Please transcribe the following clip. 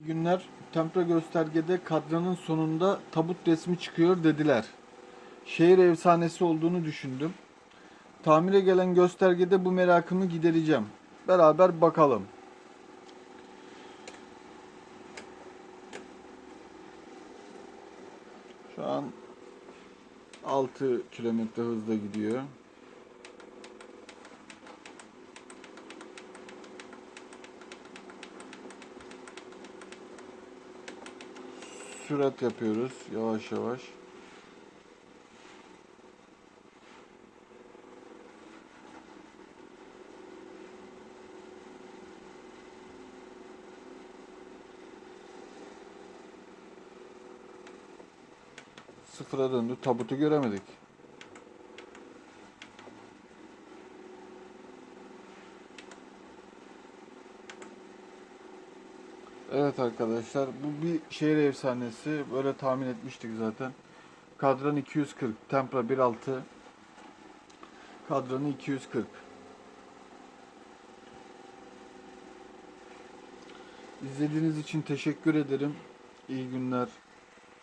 günler tempra göstergede kadranın sonunda tabut resmi çıkıyor dediler. Şehir efsanesi olduğunu düşündüm. Tamire gelen göstergede bu merakımı gidereceğim. Beraber bakalım. Şu an 6 kilometre hızla gidiyor. Sürat yapıyoruz yavaş yavaş. Sıfıra döndü. Tabutu göremedik. Evet arkadaşlar bu bir şehir efsanesi. Böyle tahmin etmiştik zaten. Kadran 240. Tempra 1.6. Kadranı 240. İzlediğiniz için teşekkür ederim. İyi günler.